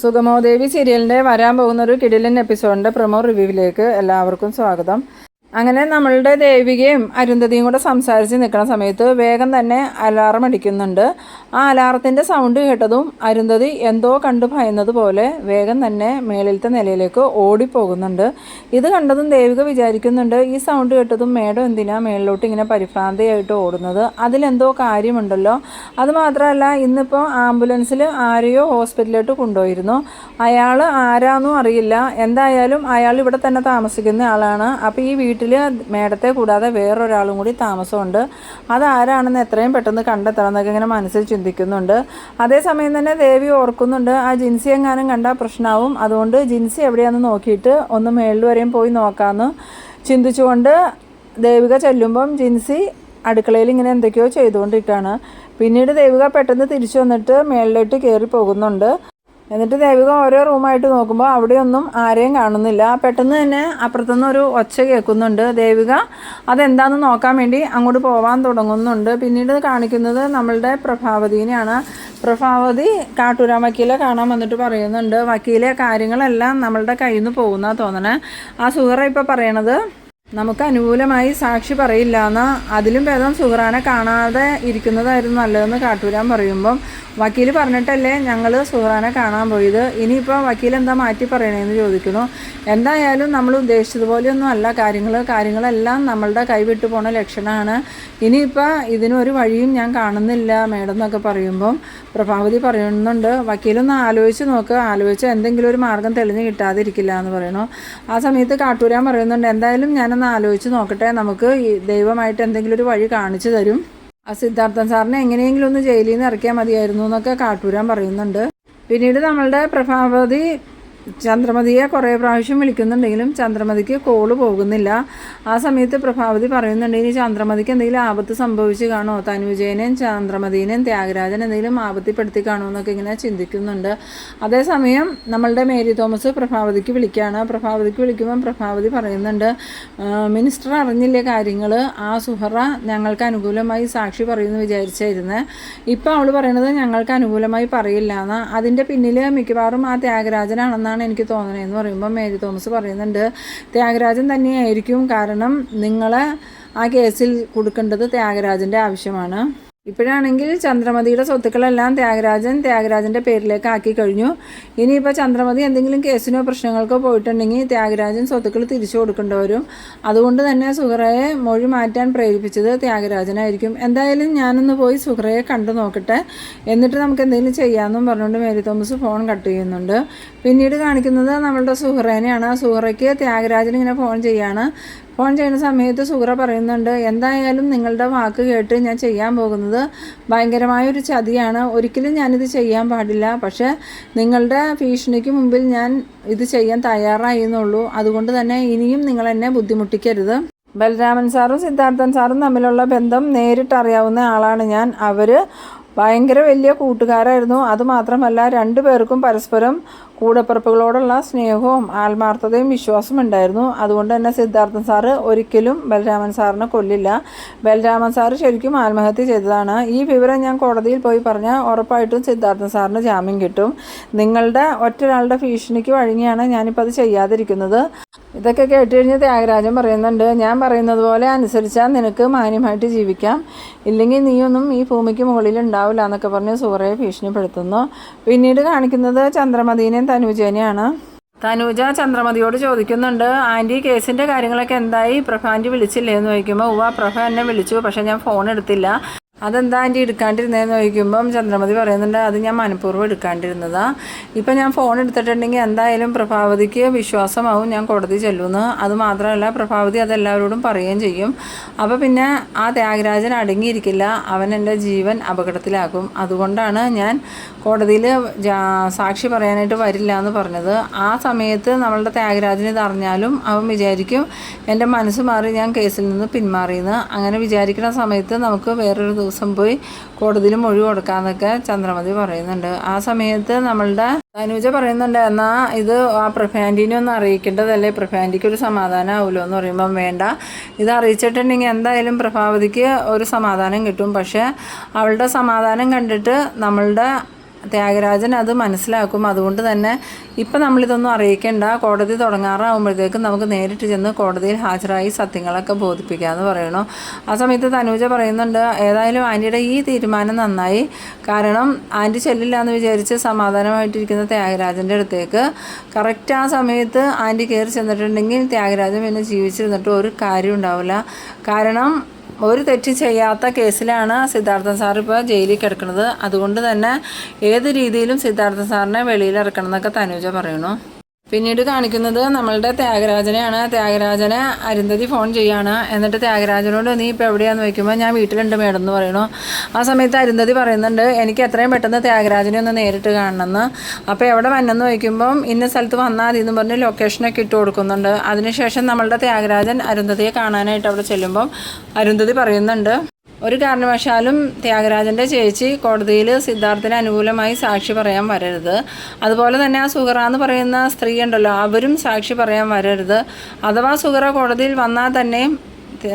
സുഗമോദേവി സീരിയലിന്റെ വരാൻ പോകുന്ന ഒരു കിടിലൻ എപ്പിസോഡിന്റെ പ്രൊമോ റിവ്യൂവിലേക്ക് എല്ലാവർക്കും സ്വാഗതം. അങ്ങനെ നമ്മളുടെ ദേവികയും അരുന്ധതിയും കൂടെ സംസാരിച്ച് നിൽക്കുന്ന സമയത്ത് വേഗം തന്നെ അലാറം അടിക്കുന്നുണ്ട്. ആ അലാറത്തിന്റെ സൗണ്ട് കേട്ടതും അരുന്ധതി എന്തോ കണ്ട് ഭയന്നത് പോലെ വേഗം തന്നെ മേളിലത്തെ നിലയിലേക്ക് ഓടിപ്പോകുന്നുണ്ട്. ഇത് കണ്ടതും ദേവിക വിചാരിക്കുന്നുണ്ട് ഈ സൗണ്ട് കേട്ടതും മേഡം എന്തിനാ മേളിലോട്ട് ഇങ്ങനെ പരിഭ്രാന്തിയായിട്ട് ഓടുന്നത്? അതിലെന്തോ കാര്യമുണ്ടല്ലോ. അതുമാത്രമല്ല ഇന്നിപ്പോൾ ആംബുലൻസിൽ ആരെയോ ഹോസ്പിറ്റലിലോട്ട് കൊണ്ടുപോയിരുന്നു. അയാൾ ആരാന്നും അറിയില്ല. എന്തായാലും അയാൾ ഇവിടെ തന്നെ താമസിക്കുന്ന ആളാണ്. അപ്പോൾ ഈ വീട്ടിൽ മേഡത്തെ കൂടാതെ വേറൊരാളും കൂടി താമസമുണ്ട്. അതാരാണെന്ന് എത്രയും പെട്ടെന്ന് കണ്ടെത്തണം എന്നൊക്കെ ഇങ്ങനെ മനസ്സിൽ ചിന്തിക്കുന്നുണ്ട്. അതേസമയം തന്നെ ദേവി ഓർക്കുന്നുണ്ട് ആ ജിൻസി എങ്ങാനും കണ്ടാൽ പ്രശ്നമാവും അതുകൊണ്ട് ജിൻസി എവിടെയാണെന്ന് നോക്കിയിട്ട് ഒന്ന് മേളിൽ വരെയും പോയി നോക്കാമെന്ന് ചിന്തിച്ചുകൊണ്ട് ദേവിക ചെല്ലുമ്പം ജിൻസി അടുക്കളയിൽ ഇങ്ങനെ എന്തൊക്കെയോ ചെയ്തുകൊണ്ടിട്ടാണ് പിന്നീട് ദേവിക പെട്ടെന്ന് തിരിച്ചു വന്നിട്ട് മേളിലോട്ട് കയറി പോകുന്നുണ്ട്. എന്നിട്ട് ദേവിക ഓരോ റൂമായിട്ട് നോക്കുമ്പോൾ അവിടെയൊന്നും ആരെയും കാണുന്നില്ല. പെട്ടെന്ന് തന്നെ അപ്പുറത്തുനിന്ന് ഒരു ഒച്ച കേൾക്കുന്നുണ്ട്. ദേവിക അതെന്താണെന്ന് നോക്കാൻ വേണ്ടി അങ്ങോട്ട് പോവാൻ തുടങ്ങുന്നുണ്ട്. പിന്നീട് കാണിക്കുന്നത് നമ്മളുടെ പ്രഭാവതീനെയാണ്. പ്രഭാവതി കാട്ടൂരാൻ വക്കീലെ കാണാൻ വന്നിട്ട് പറയുന്നുണ്ട് വക്കീലെ കാര്യങ്ങളെല്ലാം നമ്മളുടെ കയ്യിൽ നിന്ന് പോകുന്ന തോന്നണേ. ആ സുഹറ ഇപ്പോൾ പറയണത് നമുക്ക് അനുകൂലമായി സാക്ഷി പറയില്ല എന്ന് അതിലും ഭേദം സുഹറാനെ കാണാതെ ഇരിക്കുന്നതായിരുന്നു നല്ലതെന്ന് കാട്ടൂരാൻ പറയുമ്പം വക്കീൽ പറഞ്ഞിട്ടല്ലേ ഞങ്ങൾ സുഹറാനെ കാണാൻ പോയത്? ഇനിയിപ്പോൾ വക്കീൽ എന്താ മാറ്റി പറയണേന്ന് ചോദിക്കുന്നു. എന്തായാലും നമ്മൾ ഉദ്ദേശിച്ചതുപോലെയൊന്നും അല്ല. കാര്യങ്ങൾ കാര്യങ്ങളെല്ലാം നമ്മളുടെ കൈവിട്ടു പോണ ലക്ഷണമാണ് ഇനിയിപ്പോൾ ഇതിനൊരു വഴിയും ഞാൻ കാണുന്നില്ല മേഡം എന്നൊക്കെ പറയുമ്പം പ്രഭാവതി പറയുന്നുണ്ട്. വക്കീലൊന്ന് ആലോചിച്ച് നോക്ക്. ആലോചിച്ച് എന്തെങ്കിലും ഒരു മാർഗം തെളിഞ്ഞ് കിട്ടാതിരിക്കില്ല എന്ന് പറയണു ആ സമയത്ത് കാട്ടൂരാൻ പറയുന്നുണ്ട്. എന്തായാലും ഞാനൊന്ന് ആലോചിച്ച് നോക്കട്ടെ. നമുക്ക് ദൈവമായിട്ട് എന്തെങ്കിലും ഒരു വഴി കാണിച്ചു തരും. ആ സിദ്ധാർത്ഥൻ സാറിനെ എങ്ങനെയെങ്കിലും ഒന്ന് ജയിലിൽ നിന്ന് ഇറക്കിയാൽ മതിയായിരുന്നു എന്നൊക്കെ കാട്ടൂരാൻ പറയുന്നുണ്ട്. പിന്നീട് നമ്മളുടെ പ്രഭാവതി ചന്ദ്രമതിയെ കുറേ പ്രാവശ്യം വിളിക്കുന്നുണ്ടെങ്കിലും ചന്ദ്രമതിക്ക് കോൾ പോകുന്നില്ല. ആ സമയത്ത് പ്രഭാവതി പറയുന്നുണ്ട് ഇനി ചന്ദ്രമതിക്ക് എന്തെങ്കിലും ആപത്ത് സംഭവിച്ച് കാണുമോ? തനുജയനെയും ചന്ദ്രമതിനെയും ത്യാഗരാജൻ എന്തെങ്കിലും ആപത്തിപ്പെടുത്തി കാണോ എന്നൊക്കെ ഇങ്ങനെ ചിന്തിക്കുന്നുണ്ട്. അതേസമയം നമ്മളുടെ മേരി തോമസ് പ്രഭാവതിക്ക് വിളിക്കുകയാണ് പ്രഭാവതിക്ക് വിളിക്കുമ്പോൾ പ്രഭാവതി പറയുന്നുണ്ട് മിനിസ്റ്റർ അറിഞ്ഞില്ലേ കാര്യങ്ങൾ ആ സുഹറ ഞങ്ങൾക്ക് അനുകൂലമായി സാക്ഷി പറയുമെന്ന് വിചാരിച്ചായിരുന്നേ. ഇപ്പോൾ അവൾ പറയുന്നത് ഞങ്ങൾക്ക് അനുകൂലമായി പറയില്ല എന്ന്. അതിന്റെ പിന്നിൽ മിക്കവാറും ആ ത്യാഗരാജനാണെന്നാണ് എനിക്ക് തോന്നുന്നത് എന്ന് പറയുമ്പോൾ മേരി തോമസ് പറയുന്നുണ്ട്. ത്യാഗരാജൻ തന്നെയായിരിക്കും കാരണം നിങ്ങളെ ആ കേസിൽ കൊടുക്കേണ്ടത് ത്യാഗരാജന്റെ ആവശ്യമാണ്. ഇപ്പോഴാണെങ്കിൽ ചന്ദ്രമതിയുടെ സ്വത്തുക്കളെല്ലാം ത്യാഗരാജൻ ത്യാഗരാജന്റെ പേരിലേക്ക് ആക്കി കഴിഞ്ഞു. ഇനിയിപ്പോൾ ചന്ദ്രമതി എന്തെങ്കിലും കേസിനോ പ്രശ്നങ്ങൾക്കോ പോയിട്ടുണ്ടെങ്കിൽ ത്യാഗരാജൻ സ്വത്തുക്കൾ തിരിച്ചു കൊടുക്കേണ്ടി വരും. അതുകൊണ്ട് തന്നെ സുഹറയെ മൊഴി മാറ്റാൻ പ്രേരിപ്പിച്ചത് ത്യാഗരാജനായിരിക്കും. എന്തായാലും ഞാനൊന്ന് പോയി സുഹറയെ കണ്ടു നോക്കട്ടെ. എന്നിട്ട് നമുക്ക് എന്തെങ്കിലും ചെയ്യാമെന്നും പറഞ്ഞുകൊണ്ട് മേരി തോമസ് ഫോൺ കട്ട് ചെയ്യുന്നുണ്ട്. പിന്നീട് കാണിക്കുന്നത് നമ്മളുടെ സുഹറേനെയാണ്. സുഹറയ്ക്ക് ത്യാഗരാജൻ ഇങ്ങനെ ഫോൺ ചെയ്യാണ്. ഫോൺ ചെയ്യുന്ന സമയത്ത് സുഹറ പറയുന്നുണ്ട് എന്തായാലും നിങ്ങളുടെ വാക്ക് കേട്ട് ഞാൻ ചെയ്യാൻ പോകുന്നത് ഭയങ്കരമായൊരു ചതിയാണ്. ഒരിക്കലും ഞാനിത് ചെയ്യാൻ പാടില്ല. പക്ഷേ നിങ്ങളുടെ ഭീഷണിക്ക് മുമ്പിൽ ഞാൻ ഇത് ചെയ്യാൻ തയ്യാറായി എന്നുള്ളൂ. അതുകൊണ്ട് തന്നെ ഇനിയും നിങ്ങൾ എന്നെ ബുദ്ധിമുട്ടിക്കരുത്. ബലരാമൻ സാറും സിദ്ധാർത്ഥൻ സാറും തമ്മിലുള്ള ബന്ധം നേരിട്ടറിയാവുന്ന ആളാണ് ഞാൻ. അവർ ഭയങ്കര വലിയ കൂട്ടുകാരായിരുന്നു. അതുമാത്രമല്ല രണ്ടു പേർക്കും പരസ്പരം കൂടപ്പിറപ്പുകളോടുള്ള സ്നേഹവും ആത്മാർത്ഥതയും വിശ്വാസവും ഉണ്ടായിരുന്നു. അതുകൊണ്ട് തന്നെ സിദ്ധാർത്ഥൻ സാറ് ഒരിക്കലും ബലരാമൻ സാറിനെ കൊല്ലില്ല. ബലരാമൻ സാറ് ശരിക്കും ആത്മഹത്യ ചെയ്തതാണ്. ഈ വിവരം ഞാൻ കോടതിയിൽ പോയി പറഞ്ഞാൽ ഉറപ്പായിട്ടും സിദ്ധാർത്ഥൻ സാറിന് ജാമ്യം കിട്ടും. നിങ്ങളുടെ ഒറ്റരാളുടെ ഭീഷണിക്ക് വഴങ്ങിയാണ് ഞാനിപ്പോൾ അത് ചെയ്യാതിരിക്കുന്നത്. ഇതൊക്കെ കേട്ട് കഴിഞ്ഞ് ത്യാഗരാജൻ പറയുന്നുണ്ട് ഞാൻ പറയുന്നത് പോലെ അനുസരിച്ചാൽ നിനക്ക് മാന്യമായിട്ട് ജീവിക്കാം. ഇല്ലെങ്കിൽ നീയൊന്നും ഈ ഭൂമിക്ക് മുകളിൽ ഉണ്ടാവില്ല എന്നൊക്കെ പറഞ്ഞ് സൂറയെ ഭീഷണിപ്പെടുത്തുന്നു. പിന്നീട് കാണിക്കുന്നത് ചന്ദ്രമതീനെയും തനൂജേനെയാണ് തനൂജ ചന്ദ്രമതിയോട് ചോദിക്കുന്നുണ്ട് ആന്റി കേസിന്റെ കാര്യങ്ങളൊക്കെ എന്തായി? പ്രഭ ആന്റി വിളിച്ചില്ലേ എന്ന് ചോദിക്കുമ്പോൾ പ്രഭ എന്നെ വിളിച്ചു പക്ഷേ ഞാൻ ഫോൺ എടുത്തില്ല. അതെന്താ ആന്റി എടുക്കാണ്ടിരുന്നതെന്ന് ചോദിക്കുമ്പം ചന്ദ്രമതി പറയുന്നുണ്ട് അത് ഞാൻ മനഃപൂർവം എടുക്കാണ്ടിരുന്നതാ. ഇപ്പം ഞാൻ ഫോൺ എടുത്തിട്ടുണ്ടെങ്കിൽ എന്തായാലും പ്രഭാവതിക്ക് വിശ്വാസമാവും ഞാൻ കോടതി ചെല്ലുമെന്ന്. അത് മാത്രമല്ല പ്രഭാവതി അതെല്ലാവരോടും പറയുകയും ചെയ്യും. അപ്പോൾ പിന്നെ ആ ത്യാഗരാജൻ അടങ്ങിയിരിക്കില്ല. അവൻ എന്റെ ജീവൻ അപകടത്തിലാക്കും. അതുകൊണ്ടാണ് ഞാൻ കോടതിയിൽ സാക്ഷി പറയാനായിട്ട് വരില്ല എന്ന് പറഞ്ഞത്. ആ സമയത്ത് നമ്മളുടെ ത്യാഗരാജന് ഇത് അറിഞ്ഞാലും അവൻ വിചാരിക്കും എന്റെ മനസ്സ് മാറി ഞാൻ കേസിൽ നിന്ന് പിന്മാറിയെന്ന്. അങ്ങനെ വിചാരിക്കുന്ന സമയത്ത് നമുക്ക് വേറൊരു ദിവസം പോയി കോടതിയിൽ മൊഴി കൊടുക്കാമെന്നൊക്കെ ചന്ദ്രമതി പറയുന്നുണ്ട്. ആ സമയത്ത് നമ്മളുടെ അനുജ പറയുന്നുണ്ട് എന്നാൽ ഇത് ആ പ്രഫാന്റിനെ ഒന്ന് അറിയിക്കേണ്ടതല്ലേ? പ്രഫാന്റിക്ക് ഒരു സമാധാനം ആവുമല്ലോ എന്ന് പറയുമ്പം വേണ്ട. ഇത് അറിയിച്ചിട്ടുണ്ടെങ്കിൽ എന്തായാലും പ്രഭാവതിക്ക് ഒരു സമാധാനം കിട്ടും. പക്ഷേ അവളുടെ സമാധാനം കണ്ടിട്ട് നമ്മളുടെ ത്യാഗരാജൻ അത് മനസ്സിലാക്കും. അതുകൊണ്ട് തന്നെ ഇപ്പം നമ്മളിതൊന്നും അറിയിക്കേണ്ട. കോടതി തുടങ്ങാറാകുമ്പോഴത്തേക്കും നമുക്ക് നേരിട്ട് ചെന്ന് കോടതിയിൽ ഹാജരായി സത്യങ്ങളൊക്കെ ബോധിപ്പിക്കാമെന്ന് പറയണു. ആ സമയത്ത് തനൂജ പറയുന്നുണ്ട് ഏതായാലും ആന്റിയുടെ ഈ തീരുമാനം നന്നായി. കാരണം ആന്റി ചെല്ലില്ല എന്ന് വിചാരിച്ച് സമാധാനമായിട്ടിരിക്കുന്ന ത്യാഗരാജന്റെ അടുത്തേക്ക്. കറക്റ്റ് ആ സമയത്ത് ആന്റി കയറി ചെന്നിട്ടുണ്ടെങ്കിൽ ത്യാഗരാജൻ പിന്നെ ജീവിച്ചിരുന്നിട്ട് ഒരു കാര്യം ഉണ്ടാവില്ല കാരണം ഒരു തെറ്റ് ചെയ്യാത്ത കേസിലാണ് സിദ്ധാർത്ഥൻ സാർ ഇപ്പോൾ ജയിലിൽ കിടക്കുന്നത്. അതുകൊണ്ട് തന്നെ ഏത് രീതിയിലും സിദ്ധാർത്ഥൻ സാറിനെ വെളിയിൽ ഇറക്കണം എന്നൊക്കെ തനുജ പറയണു പിന്നീട് കാണിക്കുന്നത് നമ്മളുടെ ത്യാഗരാജനെയാണ്. ത്യാഗരാജനെ അരുന്ധതി ഫോൺ ചെയ്യാണ്. എന്നിട്ട് ത്യാഗരാജനോട് നീ ഇപ്പോൾ എവിടെയാന്ന് ചോദിക്കുമ്പോൾ ഞാൻ വീട്ടിലുണ്ട് മേഡം എന്ന് പറയണു ആ സമയത്ത് അരുന്ധതി പറയുന്നുണ്ട് എനിക്ക് എത്രയും പെട്ടെന്ന് ത്യാഗരാജനെ ഒന്ന് നേരിട്ട് കാണണമെന്ന്. അപ്പോൾ എവിടെ വന്നെന്ന് ചോദിക്കുമ്പം ഇന്ന സ്ഥലത്ത് വന്നാൽ മതി എന്ന് പറഞ്ഞ് ലൊക്കേഷനൊക്കെ ഇട്ട് കൊടുക്കുന്നുണ്ട്. അതിനുശേഷം നമ്മളുടെ ത്യാഗരാജൻ അരുന്ധതിയെ കാണാനായിട്ട് അവിടെ ചെല്ലുമ്പം അരുന്ധതി പറയുന്നുണ്ട് ഒരു കാരണവശാലും ത്യാഗരാജന്റെ ചേച്ചി കോടതിയിൽ സിദ്ധാർത്ഥിന് അനുകൂലമായി സാക്ഷി പറയാൻ വരരുത്. അതുപോലെ തന്നെ ആ സുഹറ എന്ന് പറയുന്ന സ്ത്രീ ഉണ്ടല്ലോ അവരും സാക്ഷി പറയാൻ വരരുത്. അഥവാ സുഹറ കോടതിയിൽ വന്നാൽ തന്നെ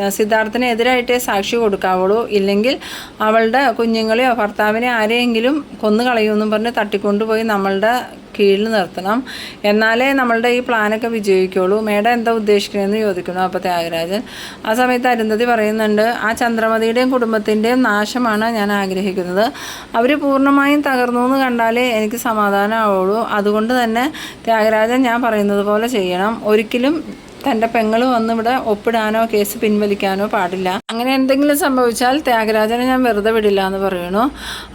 സിദ്ധാർത്ഥിനെതിരായിട്ടേ സാക്ഷി കൊടുക്കാവുള്ളൂ. ഇല്ലെങ്കിൽ അവളുടെ കുഞ്ഞുങ്ങളെയോ ഭർത്താവിനെ ആരെയെങ്കിലും കൊന്നു കളയുമെന്നും പറഞ്ഞ് തട്ടിക്കൊണ്ടുപോയി നമ്മളുടെ കീഴിൽ നിർത്തണം. എന്നാലേ നമ്മളുടെ ഈ പ്ലാനൊക്കെ വിജയിക്കുള്ളൂ. മേഡം എന്താ ഉദ്ദേശിക്കുന്നതെന്ന് ചോദിക്കുന്നു അപ്പോൾ ത്യാഗരാജൻ. ആ സമയത്ത് അരുന്ധതി പറയുന്നുണ്ട് ആ ചന്ദ്രമതിയുടെയും കുടുംബത്തിന്റെയും നാശമാണ് ഞാൻ ആഗ്രഹിക്കുന്നത്. അവർ പൂർണമായും തകർന്നു എന്ന് കണ്ടാലേ എനിക്ക് സമാധാനമാവുള്ളൂ അതുകൊണ്ട് തന്നെ ത്യാഗരാജൻ ഞാൻ പറയുന്നത് പോലെ ചെയ്യണം. ഒരിക്കലും തന്റെ പെങ്ങൾ വന്നിവിടെ ഒപ്പിടാനോ കേസ് പിൻവലിക്കാനോ പാടില്ല. അങ്ങനെ എന്തെങ്കിലും സംഭവിച്ചാൽ ത്യാഗരാജനെ ഞാൻ വെറുതെ വിടില്ല എന്ന് പറയണു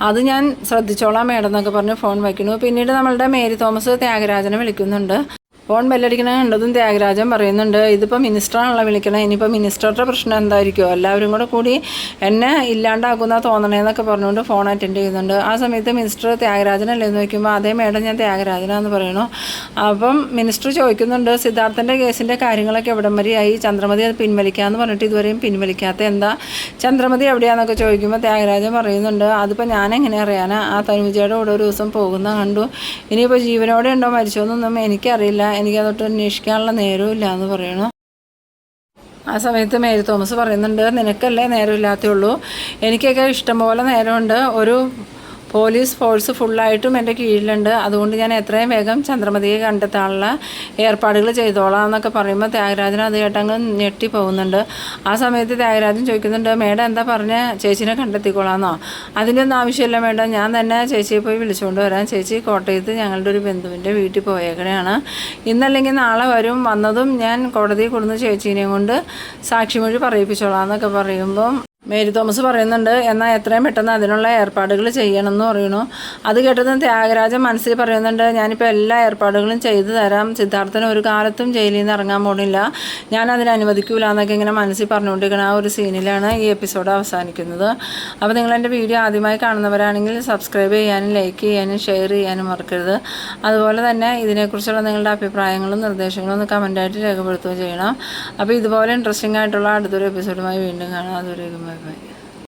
അത് ഞാൻ ശ്രദ്ധിച്ചോളാം മേഡം എന്നൊക്കെ പറഞ്ഞ് ഫോൺ വയ്ക്കുന്നു. പിന്നീട് നമ്മളുടെ മേരി തോമസ് ത്യാഗരാജനെ വിളിക്കുന്നുണ്ട്. ഫോൺ ബെല്ലടിക്കണ കണ്ടതും ത്യാഗരാജൻ പറയുന്നുണ്ട് ഇതിപ്പോൾ മിനിസ്റ്ററാണല്ലോ വിളിക്കണേ ഇനിയിപ്പോൾ മിനിസ്റ്ററുടെ പ്രശ്നം എന്തായിരിക്കുമോ എല്ലാവരും കൂടെ കൂടി എന്നെ ഇല്ലാണ്ടാക്കുന്ന തോന്നണേന്നൊക്കെ പറഞ്ഞുകൊണ്ട് ഫോൺ അറ്റൻഡ് ചെയ്യുന്നുണ്ട്. ആ സമയത്ത് മിനിസ്റ്റർ ത്യാഗരാജനല്ലേ എന്ന് ചോദിക്കുമ്പോൾ അതേ മേഡം ഞാൻ ത്യാഗരാജനാന്ന് പറയണു അപ്പം മിനിസ്റ്റർ ചോദിക്കുന്നുണ്ട് സിദ്ധാർത്ഥന്റെ കേസിന്റെ കാര്യങ്ങളൊക്കെ എവിടം വരെയായി? ചന്ദ്രമതി അത് പിൻവലിക്കാമെന്ന് പറഞ്ഞിട്ട് ഇതുവരെയും പിൻവലിക്കാത്ത എന്താ? ചന്ദ്രമതി എവിടെയാണെന്നൊക്കെ ചോദിക്കുമ്പോൾ ത്യാഗരാജൻ പറയുന്നുണ്ട് അതിപ്പോൾ ഞാൻ എങ്ങനെ അറിയാനാണ് ആ തനുജയുടെ കൂടെ ഒരു ദിവസം പോകുന്ന കണ്ടു. ഇനിയിപ്പോൾ ജീവനോടെ ഉണ്ടോ മരിച്ചോ മരിച്ചോന്നൊന്നും എനിക്കറിയില്ല. എനിക്കതൊട്ട് അന്വേഷിക്കാനുള്ള നേരവും എന്ന് പറയണു ആ സമയത്ത് മേരി തോമസ് പറയുന്നുണ്ട് നിനക്കല്ലേ നേരമില്ലാത്തേ ഉള്ളൂ. എനിക്കൊക്കെ ഇഷ്ടംപോലെ നേരമുണ്ട്. ഒരു പോലീസ് ഫോഴ്സ് ഫുള്ളായിട്ടും എന്റെ കീഴിലുണ്ട്. അതുകൊണ്ട് ഞാൻ എത്രയും വേഗം ചന്ദ്രമതിയെ കണ്ടെത്താനുള്ള ഏർപ്പാടുകൾ ചെയ്തോളാം എന്നൊക്കെ പറയുമ്പോൾ ത്യാഗരാജൻ അത് കേട്ടങ്ങ് ഞെട്ടി പോകുന്നുണ്ട്. ആ സമയത്ത് ത്യാഗരാജൻ ചോദിക്കുന്നുണ്ട് മേഡം എന്താ പറഞ്ഞ? ചേച്ചിനെ കണ്ടെത്തിക്കോളാന്നോ? അതിനൊന്നും ആവശ്യമില്ല മേഡം. ഞാൻ തന്നെ ചേച്ചിയെ പോയി വിളിച്ചുകൊണ്ട് വരാം. ചേച്ചി കോട്ടയത്ത് ഞങ്ങളുടെ ഒരു ബന്ധുവിന്റെ വീട്ടിൽ പോയേക്കണയാണ്. ഇന്നല്ലെങ്കിൽ നാളെ വരും. വന്നതും ഞാൻ കോടതിയിൽ കൊടുന്ന ചേച്ചീനെയും കൊണ്ട് സാക്ഷിമൊഴി പറയിപ്പിച്ചോളാം എന്നൊക്കെ പറയുമ്പം മേരി തോമസ് പറയുന്നുണ്ട് എന്നാൽ എത്രയും പെട്ടെന്ന് അതിനുള്ള ഏർപ്പാടുകൾ ചെയ്യണം എന്ന് പറയുന്നു. അത് കേട്ടതും ത്യാഗരാജൻ മനസ്സിൽ പറയുന്നുണ്ട് ഞാനിപ്പോൾ എല്ലാ ഏർപ്പാടുകളും ചെയ്തു തരാം. സിദ്ധാർത്ഥന് ഒരു കാലത്തും ജയിലിൽ നിന്ന് ഇറങ്ങാൻ പോണില്ല. ഞാൻ അതിന് അനുവദിക്കൂല എന്നൊക്കെ ഇങ്ങനെ മനസ്സിൽ പറഞ്ഞുകൊണ്ടിരിക്കുന്ന ആ ഒരു സീനിലാണ് ഈ എപ്പിസോഡ് അവസാനിക്കുന്നത്. അപ്പോൾ നിങ്ങൾ എന്റെ വീഡിയോ ആദ്യമായി കാണുന്നവരാണെങ്കിൽ സബ്സ്ക്രൈബ് ചെയ്യാനും ലൈക്ക് ചെയ്യാനും ഷെയർ ചെയ്യാനും മറക്കരുത്. അതുപോലെ തന്നെ ഇതിനെക്കുറിച്ചുള്ള നിങ്ങളുടെ അഭിപ്രായങ്ങളും നിർദ്ദേശങ്ങളും ഒന്ന് കമന്റായിട്ട് രേഖപ്പെടുത്തുകയും ചെയ്യണം. അപ്പോൾ ഇതുപോലെ ഇൻട്രസ്റ്റിംഗ് ആയിട്ടുള്ള അടുത്തൊരു എപ്പിസോഡുമായി വീണ്ടും കാണാം. അതുവരെയും right.